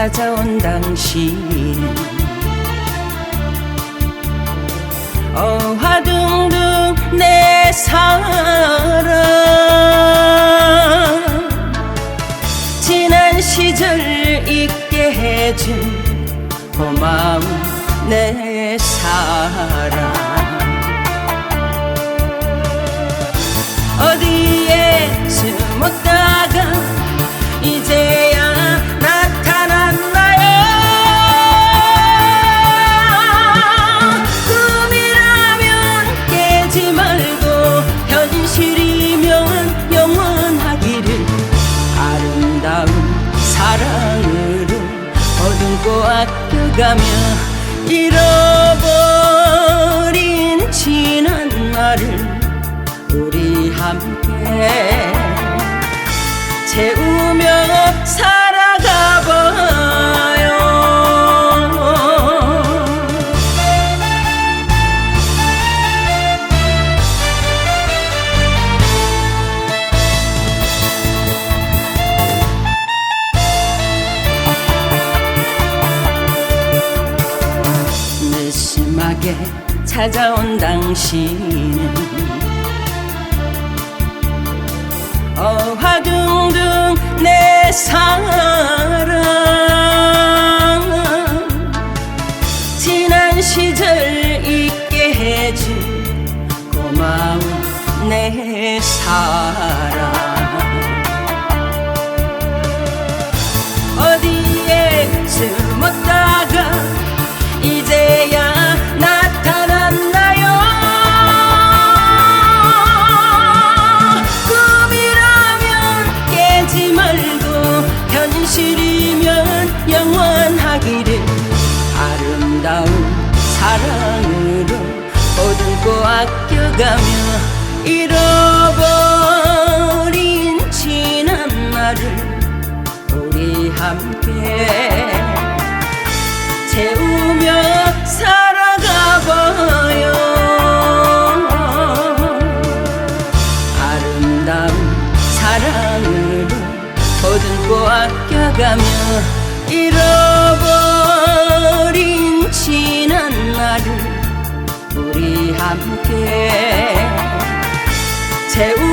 찾아온 당신. 어화둥둥 내 사랑. 지난 시절 잊게 해준 고마운 내 사랑. 어디에 숨었다 어둠고 아껴가며 잃어버린 지난 날을 우리 함께 채우 느슨하게 찾아온 당신은 어화둥둥 내 사랑. 지난 시절 잊게 해준 고마운 내 사랑 현실이면 영원하기를 아름다운 사랑으로 보듬고 아껴가며 잃어버 아껴가며 잃어버린 지난 날을 우리 함께 살아가봐요